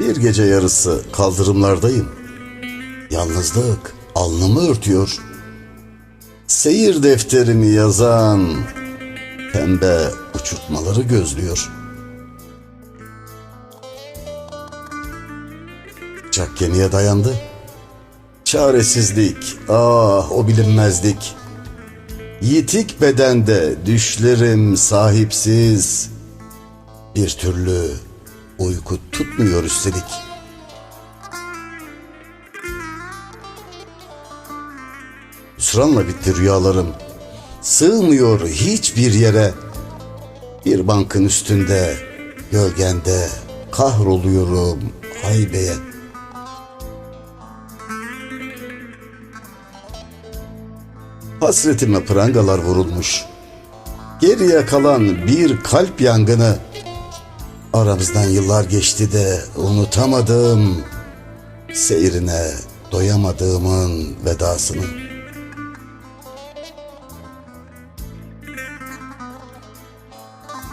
Bir gece yarısı kaldırımlardayım. Yalnızlık alnımı örtüyor. Seyir defterimi yazan pembe uçurtmaları gözlüyor. Bıçak kemiğe dayandı. Çaresizlik, ah o bilinmezlik. Yitik bedende düşlerim sahipsiz. Bir türlü uyku tutmuyor üstelik. Hüsranla bitti rüyalarım. Sığmıyor hiçbir yere. Bir bankın üstünde, gölgende kahroluyorum haybeye. Hasretime prangalar vurulmuş. Geriye kalan bir kalp yangını. Aramızdan yıllar geçti de unutamadım. Seyrine doyamadığımın vedasını.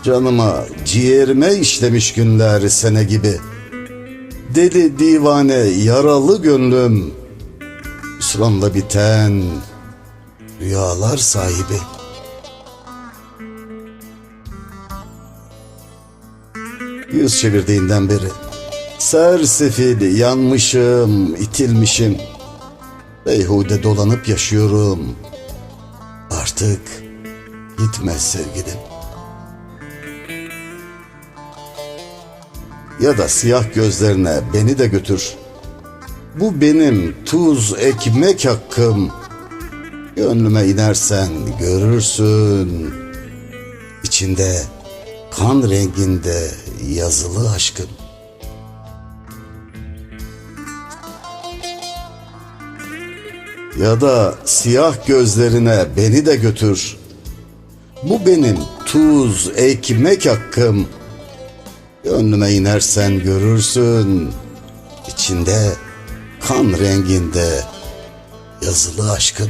Canıma, ciğerime işlemiş günler sene gibi. Deli divane yaralı gönlüm. Hüsranla biten rüyalar sahibi. Yüz çevirdiğinden beri sersefil yanmışım, itilmişim. Beyhude dolanıp yaşıyorum. Artık gitme sevgilim. Ya da siyah gözlerine beni de götür. Bu benim tuz ekmek hakkım. Gönlüme inersen görürsün. İçinde kan renginde yazılı aşkım. Ya da siyah gözlerine beni de götür. Bu benim tuz ekmek hakkım. Gönlüme inersen görürsün. İçinde kan renginde yazılı aşkın.